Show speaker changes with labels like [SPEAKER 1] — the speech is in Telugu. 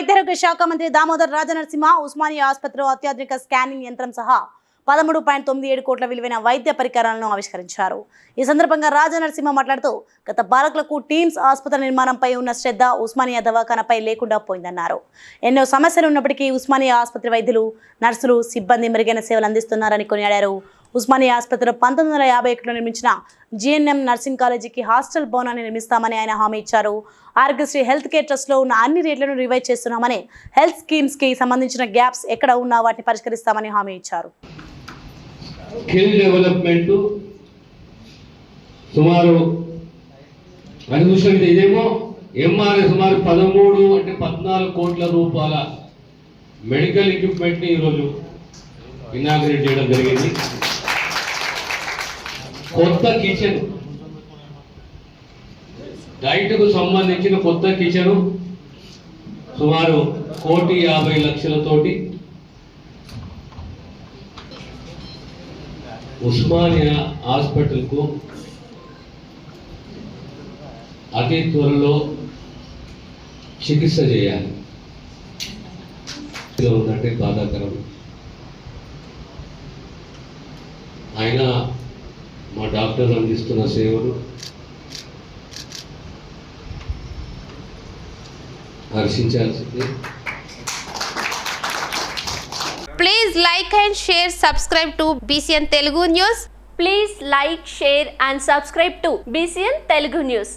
[SPEAKER 1] వైద్యారోగ్య శాఖ మంత్రి దామోదర్ రాజనరసింహ ఉస్మానియా ఆసుపత్రిలో అత్యాధునిక స్కానింగ్ యంత్రం సహా పదమూడు పాయింట్ తొమ్మిది ఏడు కోట్ల విలువైన వైద్య పరికరాలను ఆవిష్కరించారు. ఈ సందర్భంగా రాజనరసింహ మాట్లాడుతూ గత బాలకులకు టీమ్స్ ఆసుపత్రి నిర్మాణంపై ఉన్న శ్రద్ధ ఉస్మానియా దవాఖానపై లేకుండా పోయిందన్నారు. ఎన్నో సమస్యలు ఉన్నప్పటికీ ఉస్మానియా ఆసుపత్రి వైద్యులు నర్సులు సిబ్బంది మెరుగైన సేవలు అందిస్తున్నారని కొనియాడారు. ఉస్మానియా ఆసుపత్రిలో పంతొమ్మిది వందల యాభై ఒకటిలో నిర్మించిన జిఎన్ఎం నర్సింగ్ కాలేజీకి హాస్టల్ భవనాన్ని నిర్మిస్తామని ఆయన హామీ ఇచ్చారు. ఆరోగ్యశ్రీ హెల్త్ కేర్ ట్రస్ట్లో ఉన్న అన్ని రేట్లను రివైజ్ చేస్తున్నామని హెల్త్ స్కీమ్స్కి సంబంధించిన గ్యాప్స్ ఎక్కడ ఉన్నా వాటిని పరిష్కరిస్తామని హామీ ఇచ్చారు.
[SPEAKER 2] డెవలప్మెంట్ సుమారు ఇదేమో ఎంఆర్ఐ సుమారు పదమూడు అంటే పద్నాలుగు కోట్ల రూపాయల మెడికల్ ఎక్విప్మెంట్ని ఈరోజు ఇనాగ్రేట్ చేయడం జరిగింది. కొత్త కిచెన్. డైట్కు సంబంధించిన కొత్త కిచెను సుమారు కోటి యాభై లక్షలతోటి. ఉస్మానియా హాస్పిటల్కు అతి త్వరలో చికిత్స చేయాలి. ఉందంటే బాధాకరం. ఆయన మా డాక్టర్ అందిస్తున్న సేవలు హర్షించాల్సిందే
[SPEAKER 3] Please like and share, subscribe to BCN Telugu News.
[SPEAKER 4] Please like, share and subscribe to BCN Telugu News.